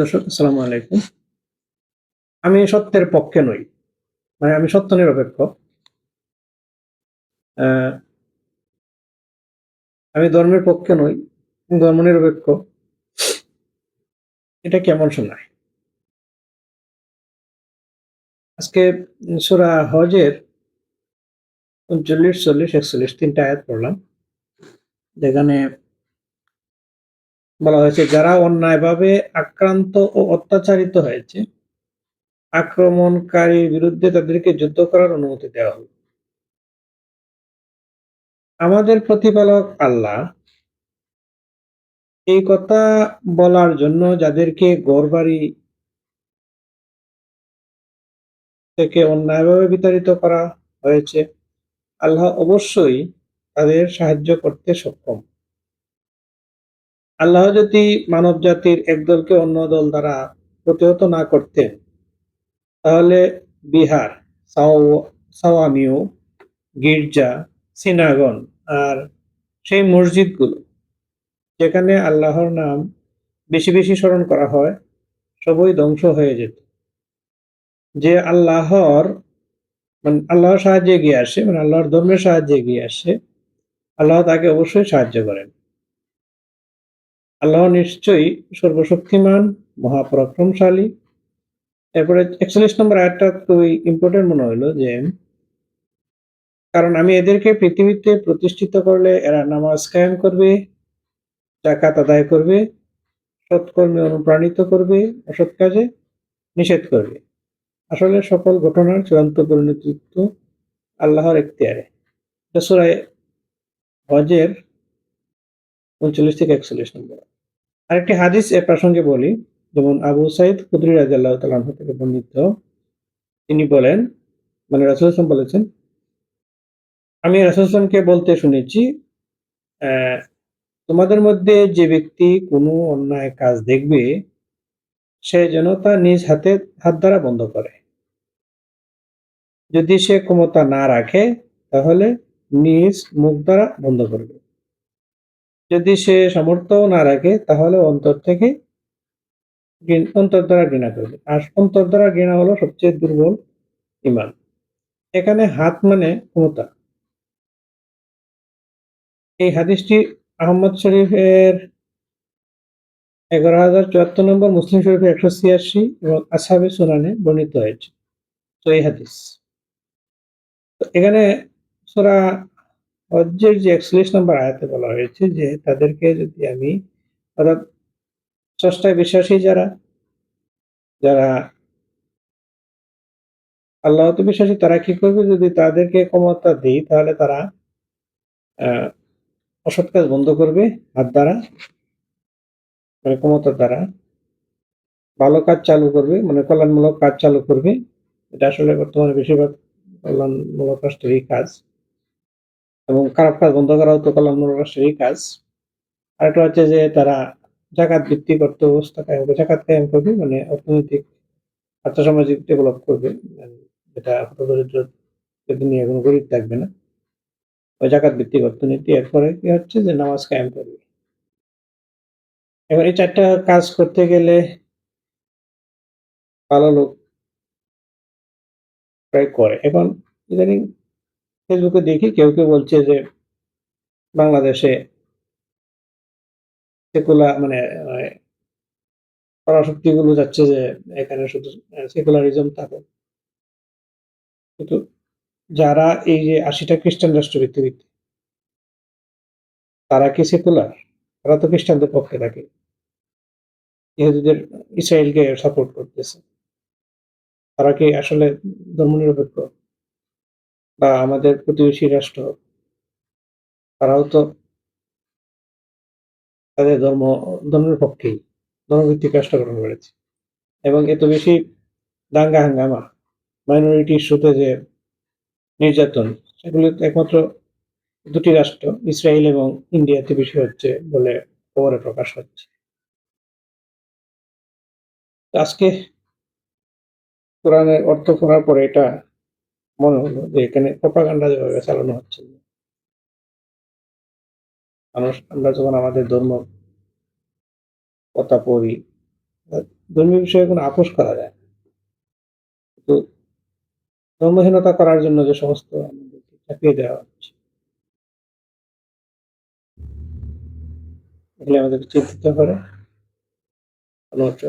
দর্শক, আসসালামু আলাইকুম। আমি সত্যের পক্ষে নই মানে আমি সত্য নিরপেক্ষ। আমি ধর্মের পক্ষে নই ধর্ম নিরপেক্ষ। এটা কেমন শোনায়? আজকে সুরা হজের উনচল্লিশ, চল্লিশ, একচল্লিশ তিনটা আয়াত পড়লাম। যেখানে বলা হয়েছে, যারা অন্যায়ভাবে আক্রান্ত ও অত্যাচারিত হয়েছে, আক্রমণকারীর বিরুদ্ধে তাদেরকে যুদ্ধ করার অনুমতি দেওয়া হবে আমাদের প্রতিপালক আল্লাহ এই কথা বলার জন্য যাদেরকে গড়বাড়ি থেকে অন্যায়ভাবে বিতাড়িত করা হয়েছে, আল্লাহ অবশ্যই তাদের সাহায্য করতে সক্ষম। আল্লাহ যদি মানব জাতির একদলকে অন্য দল দ্বারা প্রতিহত না করতেন, তাহলে বিহার, সাও- সাওয়ামিও গির্জা, সিনাগন আর সেই মসজিদগুলো যেখানে আল্লাহর নাম বেশি বেশি স্মরণ করা হয়, সবই ধ্বংস হয়ে যেত। যে আল্লাহর মানে আল্লাহর সাহায্যে এগিয়ে আসে মানে আল্লাহর ধর্মের সাহায্যে এগিয়ে আসে, আল্লাহ তাকে অবশ্যই সাহায্য করেন। আল্লাহ নিশ্চয়ই সর্বশক্তিমান, মহাপরাক্রমশালী। এরপরে একচল্লিশ নম্বর আয়াতটা খুবই ইম্পর্টেন্ট মনে হলো যে, কারণ আমি এদেরকে পৃথিবীতে প্রতিষ্ঠিত করলে এরা নামাজ কায়েম করবে জাকাত আদায় করবে, সৎকর্মে অনুপ্রাণিত করবে, অসৎ কাজে নিষেধ করবে। আসলে সকল ঘটনার চূড়ান্ত পরিণতিত্ব আল্লাহর এখতিয়ারে। সূরায়ে হজের উনচল্লিশ থেকে একচল্লিশ নম্বর। আরেকটি হাদিস এ প্রসঙ্গে বলি, যেমন আবু সাইদ খুদরি রাজিয়াল্লাহ তালাহ থেকে বর্ণিত। তিনি বলেন মানে রাসুল হাসান বলেছেন, আমি রাসুল হাসানকে বলতে শুনেছি তোমাদের মধ্যে যে ব্যক্তি কোনো অন্যায় কাজ দেখবে, সে যেন তা নিজ হাতে, হাত দ্বারা বন্ধ করে। যদি সে ক্ষমতা না রাখে, তাহলে নিজ মুখ দ্বারা বন্ধ করবে। যদি সে সামর্থ্য না রাখে, তাহলে অন্তর থেকে অন্তর দ্বারা ঘৃণা করবে। আর অন্তর দ্বারা ঘৃণা হলো সবচেয়ে দুর্বল ইমান। এখানে হাত মানে ক্ষমতা। এই হাদিসটি আহমদ শরীফের এগারো হাজার চুয়াত্তর নম্বর মুসলিম শরীফের একশো ছিয়াশি এবং আসাবে সুনানে বর্ণিত হয়েছে। তো এই হাদিস। এখানে সোরা হজ্জের যে একচল্লিশ নম্বর আয়াতে বলা হয়েছে যে তাদেরকে যদি আমি, অর্থাৎ স্রষ্টায় বিশ্বাসী যারা যারা আল্লাহ তো বিশ্বাসী, তারা কি করবে? যদি তাদেরকে ক্ষমতা দিই, তাহলে তারা অসৎ কাজ বন্ধ করবে। হাত দ্বারা মানে ক্ষমতার দ্বারা ভালো কাজ চালু করবে মানে কল্যাণমূলক কাজ চালু করবে। এটা আসলে বর্তমানে বেশিরভাগ কল্যাণমূলক রাষ্ট্রেরই কাজ। এবং খারাপ কাজ বন্ধ করাও তো কল্যাণমূলক রাষ্ট্রেরই কাজ। আরেকটা হচ্ছে যে তারা জাকাত ভিত্তিক অর্থ ব্যবস্থা কায়েম করবে, জাকাত কায়েম করবে মানে অর্থনৈতিক আর্থসামাজিক ডেভেলপ করবে যেটা হতদরিদ্র যদি নিয়ে কোনো গরিব থাকবে না। ওই জাকাত ভিত্তিক অর্থনীতি, এরপরে কি হচ্ছে যে নামাজ কায়েম করবে। এবার এই চারটা কাজ করতে গেলে ভালো লোক প্রায় করে। এখন ইদানিং ফেসবুকে দেখি কেউ কেউ বলছে যে বাংলাদেশে সেকুলার মানে আহ, পরাশক্তিগুলো যাচ্ছে যে এখানে শুধু সেকুলারিজম থাকে কিন্তু যারা এই যে আশিটা খ্রিস্টান রাষ্ট্র পৃথিবীতে তারা কি সেকুলার? তারা তো খ্রিস্টানদের পক্ষে থাকে। ইহুদিদের ইসরায়েলকে সাপোর্ট করতেছে। তারা কি আসলে ধর্মনিরপেক্ষ? বা আমাদের প্রতিবেশী রাষ্ট্র, তারাও তো তাদের ধর্ম, ধর্মের পক্ষেই, ধর্মভিত্তিক রাষ্ট্র গঠন করেছে। এবং এত বেশি দাঙ্গা হাঙ্গামা মাইনরিটি ইস্যুতে যে নির্যাতন, সেগুলো একমাত্র দুটি রাষ্ট্র, ইসরায়েল এবং ইন্ডিয়াতে বেশি হচ্ছে বলে খবরে প্রকাশ হচ্ছে। আজকে কোরআনের অর্থ পড়ার পরে এটা মনে হলো যে এখানে প্রপাগান্ডা যেভাবে চালানো হচ্ছে। মানুষ, আমরা যখন আমাদের ধর্ম কথা পড়ি ধর্মীয় বিষয়ে কোনো আপোষ করা যায় না। তো ধর্মহীনতা করার জন্য যে সমস্ত আমাদেরকে চাপিয়ে দেওয়া হচ্ছে, এগুলি আমাদেরকে চিন্তিত করে। অনবরত